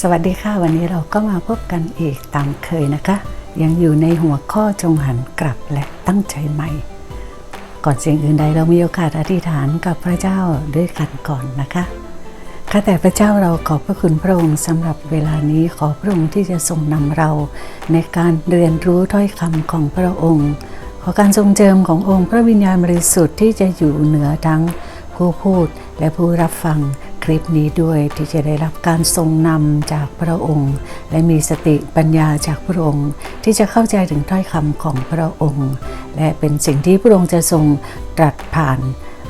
สวัสดีค่ะ วันนี้เราก็มาพบกันอีกตามเคยนะคะ ยังอยู่ในหัวข้อจงหันกลับและตั้งใจใหม่ ก่อนสิ่งอื่นใดเรามีโอกาสอธิษฐานกับพระเจ้าด้วยกันก่อนนะคะข้าแต่พระเจ้าเราขอบพระคุณพระองค์สำหรับเวลานี้ขอพระองค์ที่จะทรงนำเรา ในการเรียนรู้ถ้อยคำของพระองค์ ขอการทรงเจิมขององค์พระวิญญาณบริสุทธิ์ที่จะอยู่เหนือทั้งผู้พูดและผู้รับฟัง คลิปนี้ด้วยที่จะได้รับการทรงนำจากพระองค์ และมีสติปัญญาจากพระองค์ ที่จะเข้าใจถึงถ้อยคำของพระองค์ และเป็นสิ่งที่พระองค์จะทรงตรัสผ่าน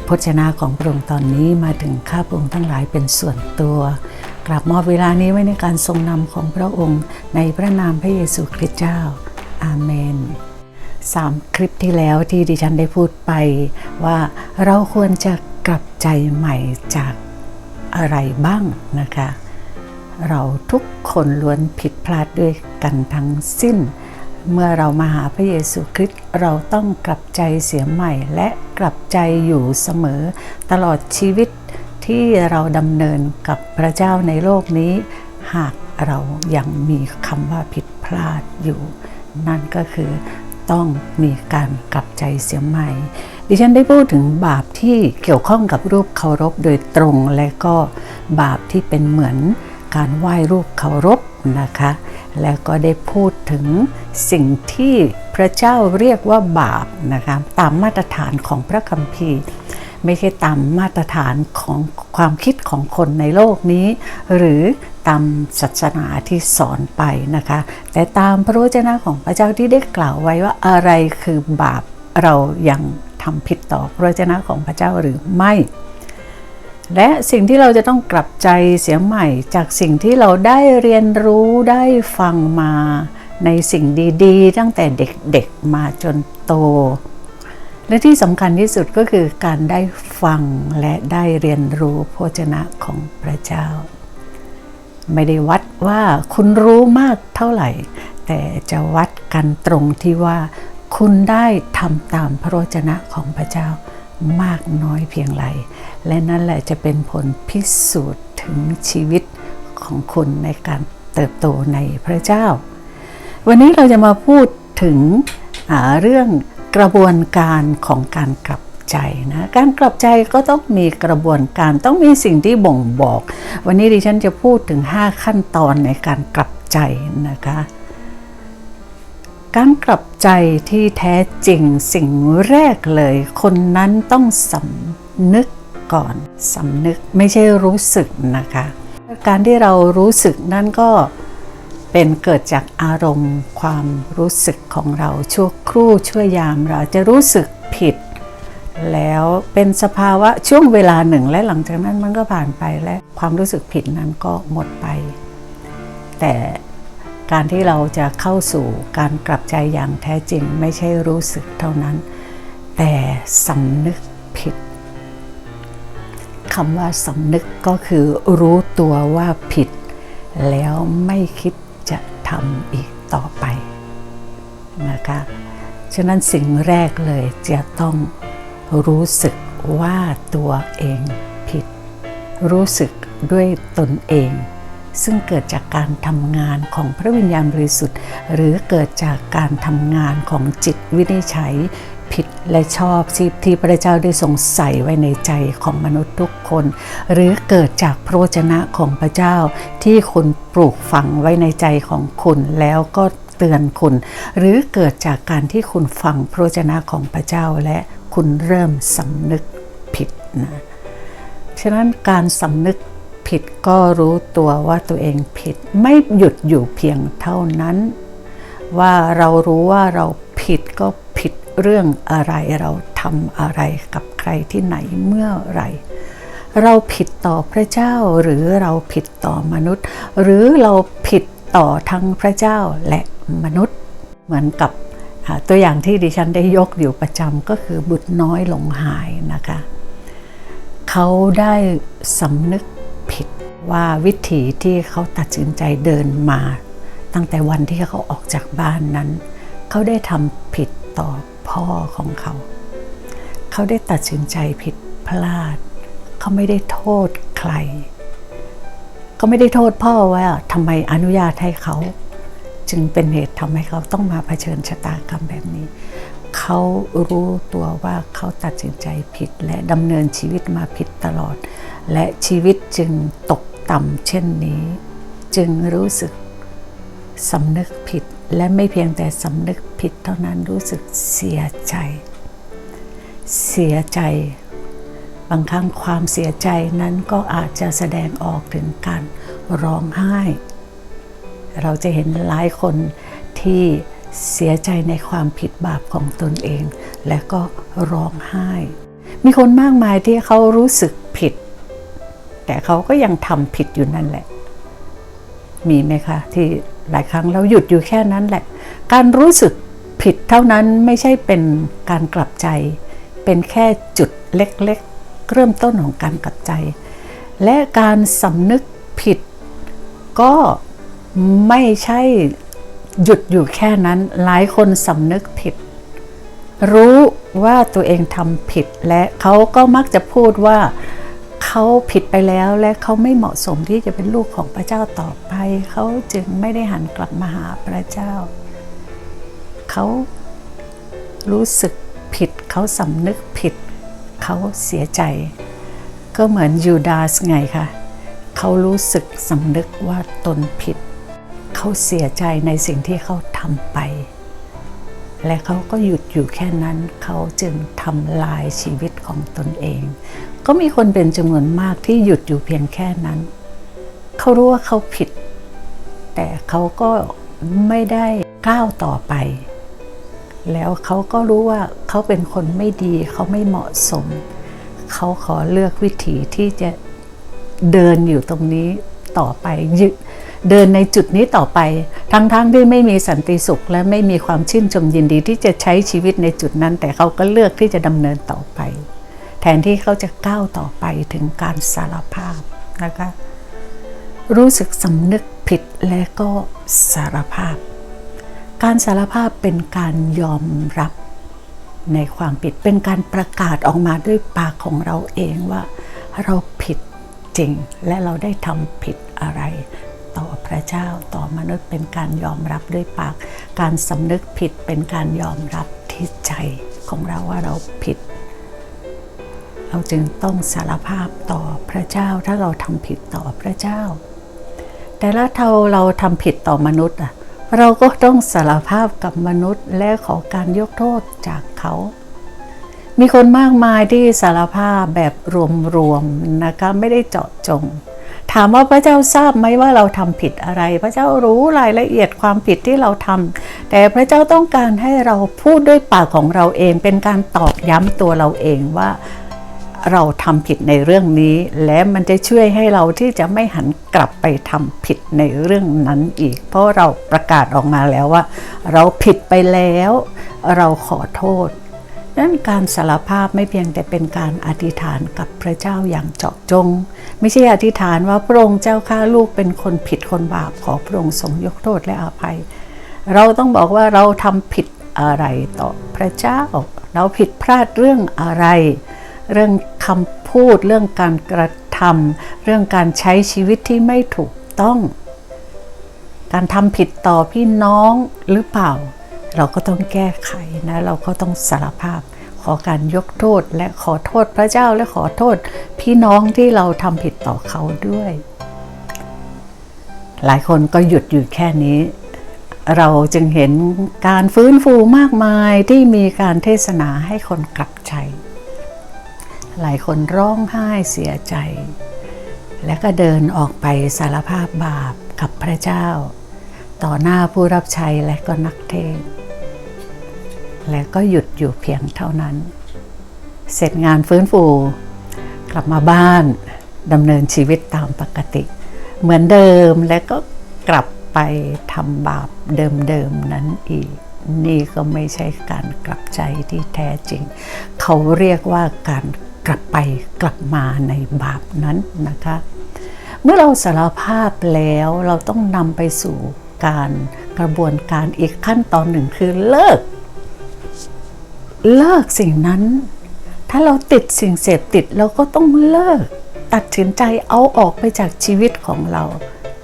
พจนาของพระองค์ตอนนี้มาถึงข้าพระองค์ทั้งหลายเป็นส่วนตัวกลับมอบเวลานี้ไว้ในการทรงนำของพระองค์ ในพระนามพระเยซูคริสต์เจ้า อาเมนสามคลิปที่แล้วที่ดิฉันได้พูดไปว่าเราควรจะกลับใจใหม่จาก อะไรบ้างนะคะ เราทุกคนล้วนผิดพลาดด้วยกันทั้งสิ้น เมื่อเรามาหาพระเยซูคริสต์เราต้องกลับใจเสียใหม่และกลับใจอยู่เสมอ ตลอดชีวิตที่เราดำเนินกับพระเจ้าในโลกนี้ หากเรายังมีคำว่าผิดพลาดอยู่ นั่นก็คือต้องมีการกลับใจเสียใหม่ ดิฉันได้พูดถึงบาปที่เกี่ยวข้องกับรูปเคารพโดยตรง และก็บาปที่เป็นเหมือนการไหว้รูปเคารพนะคะ แล้วก็ได้พูดถึงสิ่งที่พระเจ้าเรียกว่าบาปนะคะตามมาตรฐานของพระคัมภีร์ ไม่ใช่ตามมาตรฐานของความคิดของคนในโลกนี้ หรือตามศาสนาที่สอนไปนะคะ แต่ตามพระวจนะของพระเจ้าที่ได้กล่าวไว้ว่าอะไรคือบาป เรายังทำผิดต่อพระวจนะของพระเจ้าหรือไม่ และสิ่งที่เราจะต้องกลับใจเสียใหม่ จากสิ่งที่เราได้เรียนรู้ได้ฟังมาในสิ่งดีๆ ตั้งแต่เด็กๆมาจนโต และที่สำคัญที่สุดก็คือการได้ฟังและได้เรียนรู้พระเจนะของพระเจ้า ไม่ได้วัดว่าคุณรู้มากเท่าไหร่ แต่จะวัดกันตรงที่ว่า คุณได้ทำตามพระวจนะของพระเจ้ามากน้อยเพียงไร และนั่นแหละจะเป็นผลพิสูจน์ถึงชีวิตของคุณในการเติบโตในพระเจ้า วันนี้เราจะมาพูดถึงเรื่องกระบวนการของการกลับใจนะ การกลับใจก็ต้องมีกระบวนการต้องมีสิ่งที่บ่งบอก วันนี้ดิฉันจะพูดถึง 5 ขั้นตอนในการกลับใจนะคะ การกลับใจที่แท้จริงสิ่งแรกเลย คนนั้นต้องสำนึกก่อนสำนึกไม่ใช่รู้สึกนะคะ การที่เรารู้สึกนั่นก็เป็นเกิดจากอารมณ์ความรู้สึกของเราชั่วครู่ชั่วยามเราจะรู้สึกผิด แล้วเป็นสภาวะช่วงเวลาหนึ่งและหลังจากนั้นมันก็ผ่านไปและความรู้สึกผิดนั้นก็หมดไป แต่ การที่เราจะเข้าสู่การกลับใจอย่างแท้จริงไม่ใช่รู้สึกเท่านั้น แต่สำนึกผิดคำว่าสำนึกก็คือรู้ตัวว่าผิด แล้วไม่คิดจะทำอีกต่อไปนะคะฉะนั้นสิ่งแรกเลยจะต้องรู้สึกว่าตัวเองผิด รู้สึกด้วยตนเอง ซึ่งเกิดจากการทำงานของพระวิญญาณบริสุทธิ์ หรือเกิดจากการทำงานของจิตวินิจฉัยผิดและชอบที่ที่พระเจ้าได้ทรงใส่ไว้ในใจของมนุษย์ทุกคน หรือเกิดจากพระวจนะของพระเจ้าที่คุณปลูกฝังไว้ในใจของคุณแล้วก็เตือนคุณ หรือเกิดจากการที่คุณฟังพระวจนะของพระเจ้าและคุณเริ่มสำนึกผิดนะฉะนั้นการสำนึก ผิดก็รู้ตัวว่าตัวเองผิด ไม่หยุดอยู่เพียงเท่านั้น ว่าเรารู้ว่าเราผิดก็ผิดเรื่องอะไรเราทำอะไรกับใครที่ไหนเมื่อไรเราผิดต่อพระเจ้าหรือเราผิดต่อมนุษย์ หรือเราผิดต่อทั้งพระเจ้าและมนุษย์ เหมือนกับตัวอย่างที่ดิฉันได้ยกอยู่ประจำก็คือบุตรน้อยหลงหายนะคะ เขาได้สำนึก ว่าวิถีที่เขาตัดสินใจเดินมา ตั้งแต่วันที่เขาออกจากบ้านนั้น เขาได้ทำผิดต่อพ่อของเขา เขาได้ตัดสินใจผิดพลาด เขาไม่ได้โทษใคร ก็ไม่ได้โทษพ่อว่าทำไมอนุญาตให้เขา จึงเป็นเหตุทำให้เขาต้องมาเผชิญชะตากรรมแบบนี้ เขารู้ตัวว่าเขาตัดสินใจผิดและดำเนินชีวิตมาผิดตลอด และชีวิตจึงตก ต่ำเช่นนี้ จึงรู้สึกสำนึกผิดและไม่เพียงแต่สำนึกผิดเท่านั้นรู้สึกเสียใจ เสียใจ บางครั้งความเสียใจนั้นก็อาจจะแสดงออกถึงการร้องไห้ เราจะเห็นหลายคนที่เสียใจในความผิดบาปของตนเอง และก็ร้องไห้ มีคนมากมายที่เขารู้สึก แต่เขาก็ยังทำผิดอยู่นั่นแหละ มีไหมคะ ที่หลายครั้งเราหยุดอยู่แค่นั้นแหละ การรู้สึกผิดเท่านั้นไม่ใช่เป็นการกลับใจ เป็นแค่จุดเล็กๆ เริ่มต้นของการกลับใจ และการสำนึกผิด ก็ไม่ใช่หยุดอยู่แค่นั้น หลายคนสำนึกผิด รู้ว่าตัวเองทำผิดและเขาก็มักจะพูดว่า เขาผิดไปแล้วและเขาไม่เหมาะสมที่จะเป็นลูกของพระเจ้าต่อไป เขาจึงไม่ได้หันกลับมาหาพระเจ้า เขารู้สึกผิดเขาสำนึกผิด เขาเสียใจ ก็เหมือนยูดาสไงคะเขารู้สึกสำนึกว่าตนผิด เขาเสียใจในสิ่งที่เขาทำไป และเขาก็หยุดอยู่แค่นั้น เขาจึงทำลายชีวิตของตนเอง ก็มีคนเป็นจำนวนมากที่หยุดอยู่เพียงแค่นั้น เขารู้ว่าเขาผิด แต่เขาก็ไม่ได้ก้าวต่อไป แล้วเขาก็รู้ว่าเขาเป็นคนไม่ดี เขาไม่เหมาะสม เขาขอเลือกวิถีที่จะเดินอยู่ตรงนี้ต่อไปยึด เดินในจุดนี้ต่อไป ทั้งๆทที่ไม่มีสันติสุข และไม่มีความชื่นชมยินดีที่จะใช้ชีวิตในจุดนั้น แต่เขาก็เลือกที่จะดำเนินต่อไป แทนที่เขาจะก้าวต่อไปถึงการสารภาพนะคะรู้สึกสำนึกผิดและก็สารภาพ การสารภาพเป็นการยอมรับในความผิดเป็นการประกาศออกมาด้วยปากของเราเองว่า เราผิดจริงและเราได้ทำผิดอะไร พระเจ้าต่อมนุษย์เป็นการยอมรับด้วยปาก การสำนึกผิดเป็นการยอมรับที่ใจของเราว่าเราผิด เราจึงต้องสารภาพต่อพระเจ้าถ้าเราทำผิดต่อพระเจ้า แต่ละเท่าเราทำผิดต่อมนุษย์อะเราก็ต้องสารภาพกับมนุษย์และขอการยกโทษจากเขา มีคนมากมายที่สารภาพแบบรวมๆนะคะไม่ได้เจาะจง ถามว่าพระเจ้าทราบไหมว่าเราทำผิดอะไร พระเจ้ารู้รายละเอียดความผิดที่เราทำแต่พระเจ้าต้องการให้เราพูดด้วยปากของเราเอง เป็นการตอกย้ำตัวเราเองว่าเราทำผิดในเรื่องนี้ และมันจะช่วยให้เราที่จะไม่หันกลับไปทำผิดในเรื่องนั้นอีก เพราะเราประกาศออกมาแล้วว่า เราผิดไปแล้ว เราขอโทษ นั้นการสารภาพไม่เพียงแต่เป็นการอธิษฐานกับพระเจ้าอย่างเจาะจง ไม่ใช่อธิษฐานว่าพระองค์เจ้าข้าลูกเป็นคนผิดคนบาปขอพระองค์ทรงยกโทษและอภัย เราต้องบอกว่าเราทำผิดอะไรต่อพระเจ้า เราผิดพลาดเรื่องอะไร เรื่องคำพูดเรื่องการกระทำเรื่องการใช้ชีวิตที่ไม่ถูกต้อง การทำผิดต่อพี่น้องหรือเปล่าเราก็ต้องแก้ไขนะ เราก็ต้องสารภาพ ขอการยกโทษและขอโทษพระเจ้าและขอโทษพี่น้องที่เราทำผิดต่อเขาด้วย หลายคนก็หยุดอยู่แค่นี้ เราจึงเห็นการฟื้นฟูมากมายที่มีการเทศนาให้คนกลับใจ หลายคนร้องไห้เสียใจ และก็เดินออกไปสารภาพบาปกับพระเจ้า ต่อหน้าผู้รับใช้และก็นักเทศน์ และก็หยุดอยู่เพียงเท่านั้น เสร็จงานฟื้นฟู กลับมาบ้านดำเนินชีวิตตามปกติ เหมือนเดิมและก็กลับไปทำบาปเดิมๆนั้นอีก นี่ก็ไม่ใช่การกลับใจที่แท้จริง เขาเรียกว่าการกลับไปกลับมาในบาปนั้นนะคะ เมื่อเราสารภาพแล้วเราต้องนำไปสู่การกระบวนการอีกขั้นตอนหนึ่งคือเลิก เลิกสิ่งนั้น ถ้าเราติดสิ่งเสพติดเราก็ต้องเลิก ตัดสินใจเอาออกไปจากชีวิตของเรา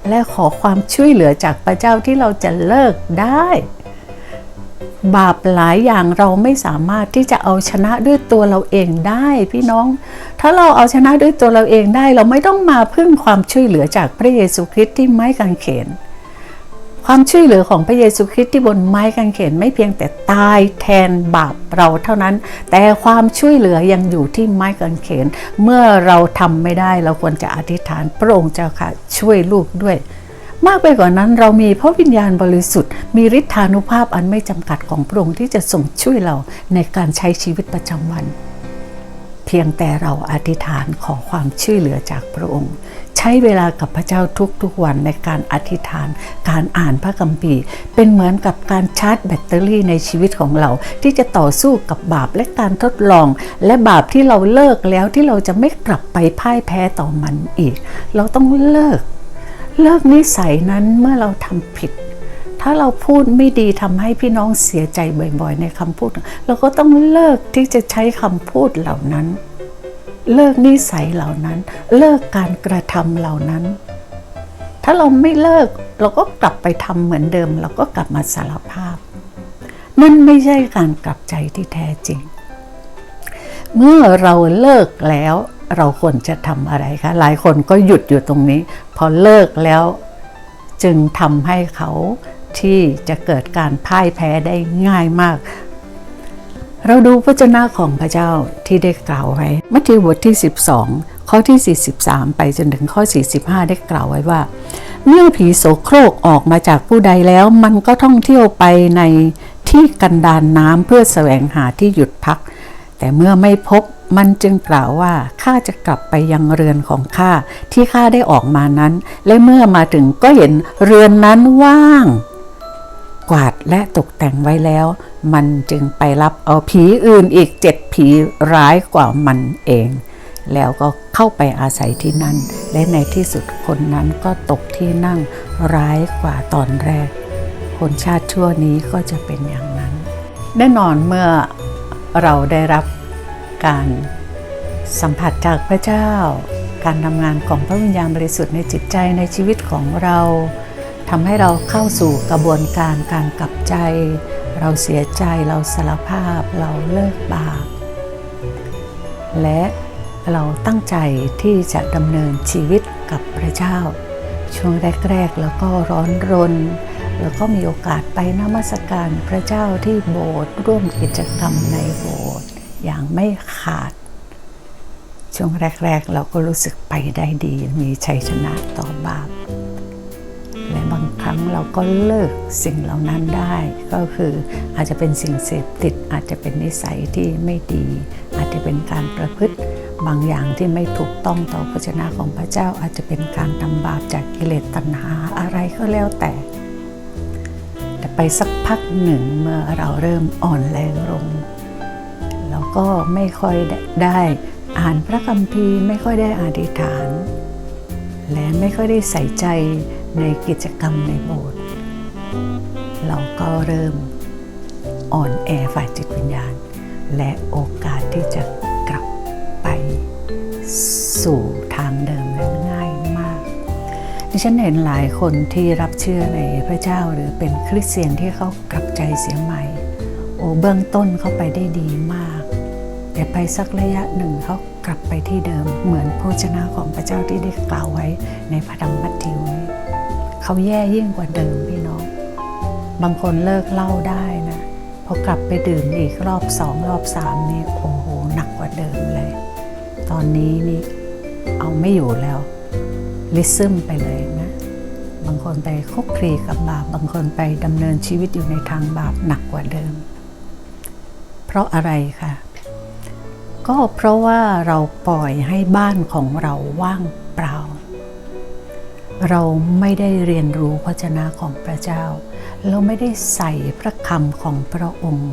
และขอความช่วยเหลือจากพระเจ้าที่เราจะเลิกได้ บาปหลายอย่างเราไม่สามารถที่จะเอาชนะด้วยตัวเราเองได้ พี่น้อง ถ้าเราเอาชนะด้วยตัวเราเองได้ เราไม่ต้องมาพึ่งความช่วยเหลือจากพระเยซูคริสต์ที่ไม้กางเขน ความช่วยเหลือของพระเยซูคริสต์ที่บนไม้กางเขนไม่เพียงแต่ตายแทนบาปเราเท่านั้น แต่ความช่วยเหลือยังอยู่ที่ไม้กางเขน เมื่อเราทำไม่ได้เราควรจะอธิษฐานพระองค์เจ้าค่ะช่วยลูกด้วย มากไปกว่านั้นเรามีพระวิญญาณบริสุทธิ์ มีฤทธานุภาพอันไม่จำกัดของพระองค์ที่จะส่งช่วยเราในการใช้ชีวิตประจำวัน เพียงแต่เราอธิษฐานขอความช่วยเหลือจากพระองค์ ใช้เวลากับพระเจ้าทุกๆวันในการอธิษฐาน การอ่านพระคัมภีร์ เป็นเหมือนกับการชาร์จแบตเตอรี่ในชีวิตของเรา ที่จะต่อสู้กับบาปและการทดลอง และบาปที่เราเลิกแล้วที่เราจะไม่กลับไปพ่ายแพ้ต่อมันอีก เราต้องเลิก เลิกนิสัยนั้นเมื่อเราทำผิดถ้าเราพูดไม่ดีทำให้พี่น้องเสียใจบ่อยๆ ในคำพูด เราก็ต้องเลิกที่จะใช้คำพูดเหล่านั้น เลิกนิสัยเหล่านั้น เลิกการกระทำเหล่านั้น ถ้าเราไม่เลิกเราก็กลับไปทำเหมือนเดิม เราก็กลับมาสารภาพ นั่นไม่ใช่การกลับใจที่แท้จริง เมื่อเราเลิกแล้วเราควรจะทำอะไรคะ หลายคนก็หยุดอยู่ตรงนี้ พอเลิกแล้วจึงทำให้เขาที่จะเกิดการพ่ายแพ้ได้ง่ายมาก เราดูพระเจ้าของพระเจ้าที่ได้กล่าวไว้ มัทธิวบทที่ 12 ข้อที่ 43 ไปจนถึงข้อ 45 ได้กล่าวไว้ว่า เมื่อผีโสโครกออกมาจากผู้ใดแล้ว มันก็ท่องเที่ยวไปในที่กันดานน้ำเพื่อแสวงหาที่หยุดพัก แต่เมื่อไม่พบมันจึงกล่าวว่าข้าจะกลับไปยังเรือนของข้าที่ข้าได้ออกมานั้น และเมื่อมาถึงก็เห็นเรือนนั้นว่าง กวาดและตกแต่งไว้แล้ว มันจึงไปรับเอาผีอื่นอีกเจ็ดผีร้ายกว่ามันเอง แล้วก็เข้าไปอาศัยที่นั่น และในที่สุดคนนั้นก็ตกที่นั่งร้ายกว่าตอนแรก คนชาติชั่วนี้ก็จะเป็นอย่างนั้น แน่นอนเมื่อเราได้รับการสัมผัสจากพระเจ้า การทำงานของพระวิญญาณบริสุทธิ์ในจิตใจในชีวิตของเราทำให้เราเข้าสู่กระบวนการการกลับใจ เราเสียใจเราสารภาพเราเลิกบาปและเราตั้งใจที่จะดำเนินชีวิตกับพระเจ้า ช่วงแรกๆแล้วก็ร้อนรน แล้วก็มีโอกาสไปนมัสการพระเจ้าที่โบสถ์ร่วมกิจกรรมในโบสถ์อย่างไม่ขาด ช่วงแรกๆ เราก็รู้สึกไปได้ดีมีชัยชนะต่อบาป เราก็เลิกสิ่งเหล่านั้นได้ ก็คืออาจจะเป็นสิ่งเสพติด อาจจะเป็นนิสัยที่ไม่ดี อาจจะเป็นการประพฤติบางอย่างที่ไม่ถูกต้องต่อพระเจ้าของพระเจ้าอาจจะเป็นการทำบาปจากกิเลสตัณหาอะไรก็แล้วแต่ แต่ไปสักพักหนึ่งเมื่อเราเริ่มอ่อนแรงลงเราก็ไม่ค่อยได้อ่านพระคัมภีร์ไม่ค่อยได้อธิษฐาน และไม่ค่อยได้ใส่ใจ ในกิจกรรมในโบสถ์เราก็เริ่มอ่อนแอฝ่ายจิตวิญญาณ และโอกาสที่จะกลับไปสู่ทางเดิมนั้นง่ายมาก ดิฉันเห็นหลายคนที่รับเชื่อในพระเจ้าหรือเป็นคริสเตียนที่เขากลับใจเสียใหม่ โอ้เบื้องต้นเขาไปได้ดีมาก แต่ไปสักระยะหนึ่งเขากลับไปที่เดิม เหมือนพระชนะของพระเจ้าที่ได้กล่าวไว้ในพระธรรมมัทธิวนี้ เขาแย่ยิ่งกว่าเดิมพี่น้อง บางคนเลิกเหล้าได้นะ พอกลับไปดื่มอีกรอบสองรอบสามนี่โอ้โหหนักกว่าเดิมเลย ตอนนี้นี่เอาไม่อยู่แล้วลิซึมไปเลยนะ บางคนไปคบคลีกับบาป บางคนไปดำเนินชีวิตอยู่ในทางบาปหนักกว่าเดิม เพราะอะไรคะ ก็เพราะว่าเราปล่อยให้บ้านของเราว่างเปล่า เราไม่ได้เรียนรู้พระชนะของพระเจ้า เราไม่ได้ใส่พระคำของพระองค์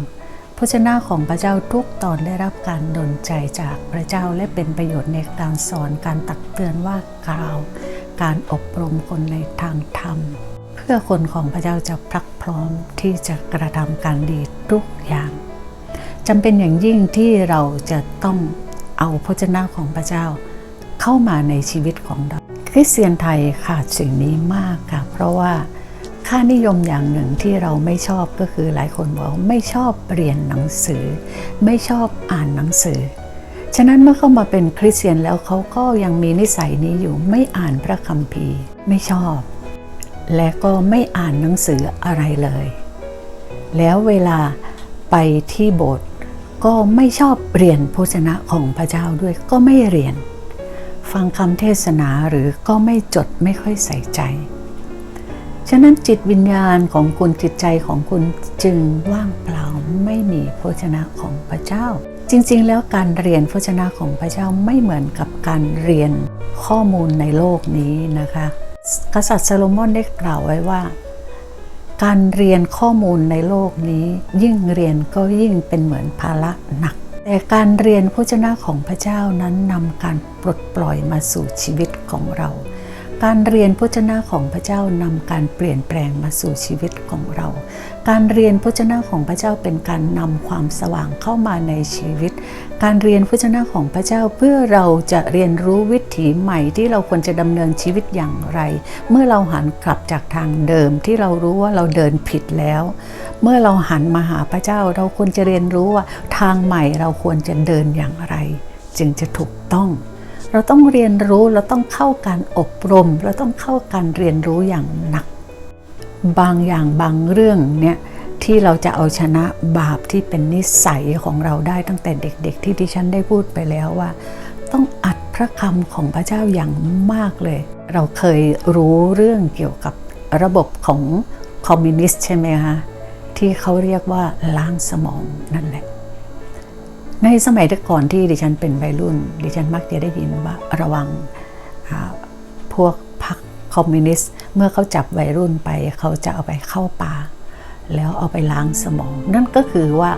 พระชนะของพระเจ้าทุกตอนได้รับการดลใจจากพระเจ้าและเป็นประโยชน์ในการสอนการตักเตือนว่ากล่าว การอบรมคนในทางธรรม เพื่อคนของพระเจ้าจะพรักพร้อมที่จะกระทำการดีทุกอย่างจำเป็นอย่างยิ่งที่เราจะต้องเอาพระเจ้าของพระเจ้าเข้ามาในชีวิตของเรา คริสเตียนไทยขาดสิ่งนี้มากค่ะ เพราะว่าค่านิยมอย่างหนึ่งที่เราไม่ชอบก็คือหลายคนบอกไม่ชอบเรียนหนังสือ ไม่ชอบอ่านหนังสือ ฉะนั้นเมื่อเข้ามาเป็นคริสเตียนแล้วเขาก็ยังมีนิสัยนี้อยู่ไม่อ่านพระคัมภีร์ ไม่ชอบ และก็ไม่อ่านหนังสืออะไรเลย แล้วเวลาไปที่โบสถ์ก็ไม่ชอบเรียนพระชนะของพระเจ้าด้วยก็ไม่เรียน ฟังคำเทศนาหรือก็ไม่จดไม่ค่อยใส่ใจ ฉะนั้นจิตวิญญาณของคุณจิตใจของคุณจึงว่างเปล่าไม่มีพระชนะของพระเจ้า จริงๆ แล้วการเรียนพระชนะของพระเจ้าไม่เหมือนกับการเรียนข้อมูลในโลกนี้นะคะ กษัตริย์ซาโลมอนได้กล่าวไว้ว่า การเรียนข้อมูลในโลกนี้ ยิ่งเรียนก็ยิ่งเป็นเหมือนภาระหนัก แต่การเรียนพระชนะของพระเจ้านั้นนำการปลดปล่อยมาสู่ชีวิตของเรา การเรียนพระชนะของพระเจ้านำการเปลี่ยนแปลงมาสู่ชีวิตของเรา การเรียนพระชนะของพระเจ้าเป็นการนำความสว่างเข้ามาในชีวิต การเรียนพระชนะของพระเจ้าเพื่อเราจะเรียนรู้วิถีใหม่ที่เราควรจะดำเนินชีวิตอย่างไร เมื่อเราหันกลับจากทางเดิมที่เรารู้ว่าเราเดินผิดแล้ว เมื่อเราหันมาหาพระเจ้าเราควรจะเรียนรู้ว่าทางใหม่เราควรจะเดินอย่างไร จึงจะถูกต้อง เราต้องเรียนรู้เราต้องเข้าการอบรม เราต้องเข้าการเรียนรู้อย่างหนัก บางอย่างบางเรื่องเนี่ยที่เราจะเอาชนะบาปที่เป็นนิสัยของเราได้ตั้งแต่เด็กๆ ที่ดิฉันได้พูดไปแล้วว่า ต้องอัดพระคำของพระเจ้าอย่างมากเลย เราเคยรู้เรื่องเกี่ยวกับระบบของคอมมิวนิสต์ใช่ไหมคะ ที่เขาเรียกว่าล้างสมองนั่นแหละ ในสมัยแต่ก่อนที่ดิฉันเป็นวัยรุ่น ดิฉันมักจะได้ยินว่าระวังพวกพรรคคอมมิวนิสต์เมื่อเขาจับวัยรุ่นไป เขาจะเอาไปเข้าป่า แล้วเอาไปล้างสมอง นั่นก็คือว่า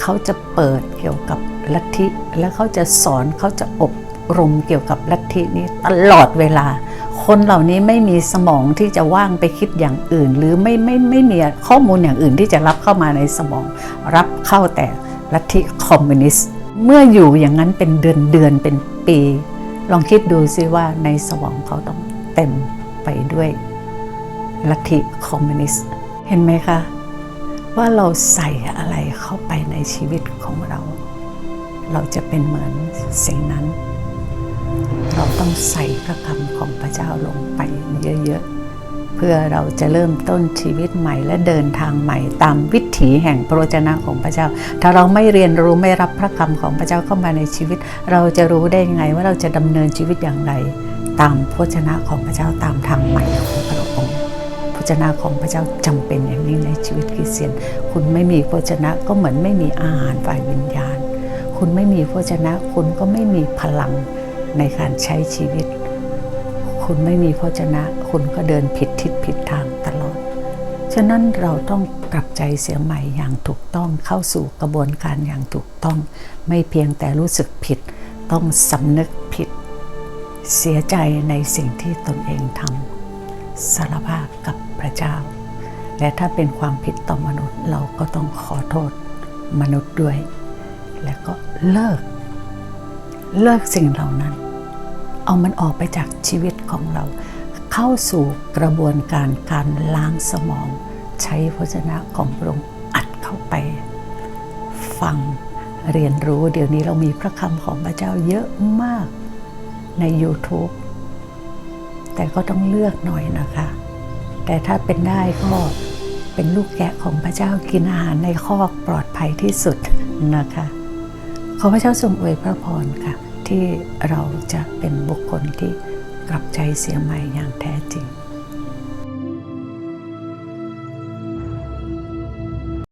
เขาจะเปิดเกี่ยวกับลัทธิ แล้วเขาจะสอนเขาจะอบรมเกี่ยวกับลัทธินี้ตลอดเวลา คนเหล่านี้ไม่มีสมองที่จะว่างไปคิดอย่างอื่น หรือไม่ไม่ไม่มีข้อมูลอย่างอื่นที่จะรับเข้ามาในสมอง รับเข้าแต่ลัทธิคอมมิวนิสต์เมื่ออยู่อย่างนั้นเป็นเดือนเดือนเป็นปี ลองคิดดูซิว่าในสมองเขาต้องเต็มไปด้วยลัทธิคอมมิวนิสต์เห็นไหมคะว่าเราใส่อะไรเข้าไปในชีวิตของเรา เราจะเป็นเหมือนสิ่งนั้น เราต้องใส่พระคำของพระเจ้าลงไปเยอะๆ เพื่อเราจะเริ่มต้นชีวิตใหม่และเดินทางใหม่ตามวิถีแห่งพระวจนะของพระเจ้า ถ้าเราไม่เรียนรู้ไม่รับพระคำของพระเจ้าเข้ามาในชีวิต เราจะรู้ได้ยังไงว่าเราจะดำเนินชีวิตอย่างไร ตามพระวจนะของพระเจ้าตามทางใหม่ของพระองค์พระเจ้าของพระเจ้าจำเป็นอย่างนี้ในชีวิตคริสเตียน คุณไม่มีพระเจ้าก็เหมือนไม่มีอาหารฝ่ายวิญญาณ คุณไม่มีพระเจ้าคุณก็ไม่มีพลัง ในการใช้ชีวิต คุณไม่มีพระเจ้าคุณก็เดินผิดทิศผิดทางตลอด ฉะนั้นเราต้องกลับใจเสียใหม่อย่างถูกต้องเข้าสู่กระบวนการอย่างถูกต้อง ไม่เพียงแต่รู้สึกผิด ต้องสำนึกผิด เสียใจในสิ่งที่ตนเองทำสารภาพกับพระเจ้า และถ้าเป็นความผิดต่อมนุษย์เราก็ต้องขอโทษมนุษย์ด้วย และก็เลิก เลิกสิ่งเหล่านั้น เอามันออกไปจากชีวิตของเรา เข้าสู่กระบวนการการล้างสมอง ใช้พระชนะของพระองค์อัดเข้าไป ฟังเรียนรู้เดี๋ยวนี้เรามีพระคำของพระเจ้าเยอะมากใน YouTube แต่ก็ต้องเลือกหน่อยนะคะ แต่ถ้าเป็นได้ก็เป็นลูกแกะของพระเจ้ากินอาหารในคอกปลอดภัยที่สุดนะคะ ขอพระเจ้าทรงอวยพระพรค่ะ ที่เราจะเป็นบุคคลที่กลับใจเสียใหม่อย่างแท้จริง